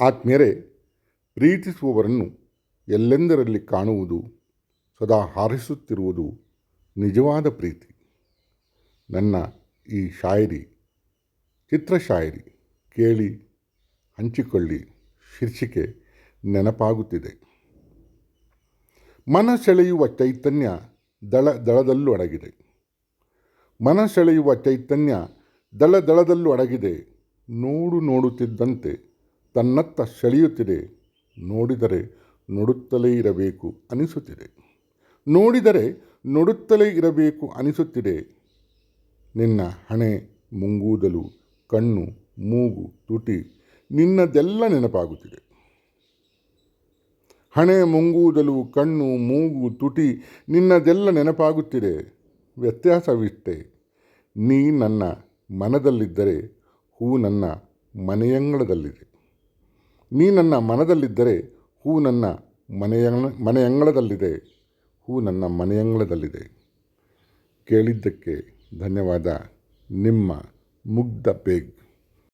ಆತ್ಮೀಯರೇ, ಪ್ರೀತಿಸುವವರನ್ನು ಎಲ್ಲೆಂದರಲ್ಲಿ ಕಾಣುವುದು, ಸದಾ ಹಾರಿಸುತ್ತಿರುವುದು ನಿಜವಾದ ಪ್ರೀತಿ. ನನ್ನ ಈ ಶಾಯರಿ, ಚಿತ್ರ ಶಾಯರಿ ಕೇಳಿ, ಹಂಚಿಕೊಳ್ಳಿ, ಶೀರ್ಷಿಕೆ ನೆನಪಾಗುತ್ತಿದೆ. ಮನ ಸೆಳೆಯುವ ಚೈತನ್ಯ ದಳ ದಳದಲ್ಲೂ ಅಡಗಿದೆ. ಮನ ಸೆಳೆಯುವ ಚೈತನ್ಯ ದಳ ದಳದಲ್ಲೂ ಅಡಗಿದೆ. ನೋಡು ನೋಡುತ್ತಿದ್ದಂತೆ ತನ್ನತ್ತ ಸೆಳೆಯುತ್ತಿದೆ, ನೋಡಿದರೆ ನೋಡುತ್ತಲೇ ಇರಬೇಕು ಅನಿಸುತ್ತಿದೆ. ನೋಡಿದರೆ ನೋಡುತ್ತಲೇ ಇರಬೇಕು ಅನಿಸುತ್ತಿದೆ. ನಿನ್ನ ಹಣೆ ಮುಂಗೂದಲು ಕಣ್ಣು ಮೂಗು ತುಟಿ ನಿನ್ನದೆಲ್ಲ ನೆನಪಾಗುತ್ತಿದೆ. ಹಣೆ ಮುಂಗೂದಲು ಕಣ್ಣು ಮೂಗು ತುಟಿ ನಿನ್ನದೆಲ್ಲ ನೆನಪಾಗುತ್ತಿದೆ. ವ್ಯತ್ಯಾಸವಿಷ್ಟೇ, ನೀ ನನ್ನ ಮನದಲ್ಲಿದ್ದರೆ ಹೂ ನನ್ನ ಮನೆಯಂಗಳದಲ್ಲಿದೆ. ನೀ ನನ್ನ ಮನದಲ್ಲಿದ್ದರೆ ಹೂ ನನ್ನ ಮನೆಯ ಮನೆಯಂಗಳದಲ್ಲಿದೆ. ಹೂ ನನ್ನ ಮನೆಯಂಗಳದಲ್ಲಿದೆ. ಕೇಳಿದ್ದಕ್ಕೆ ಧನ್ಯವಾದ. ನಿಮ್ಮ ಮುಗ್ಧ ಬೇಗ್.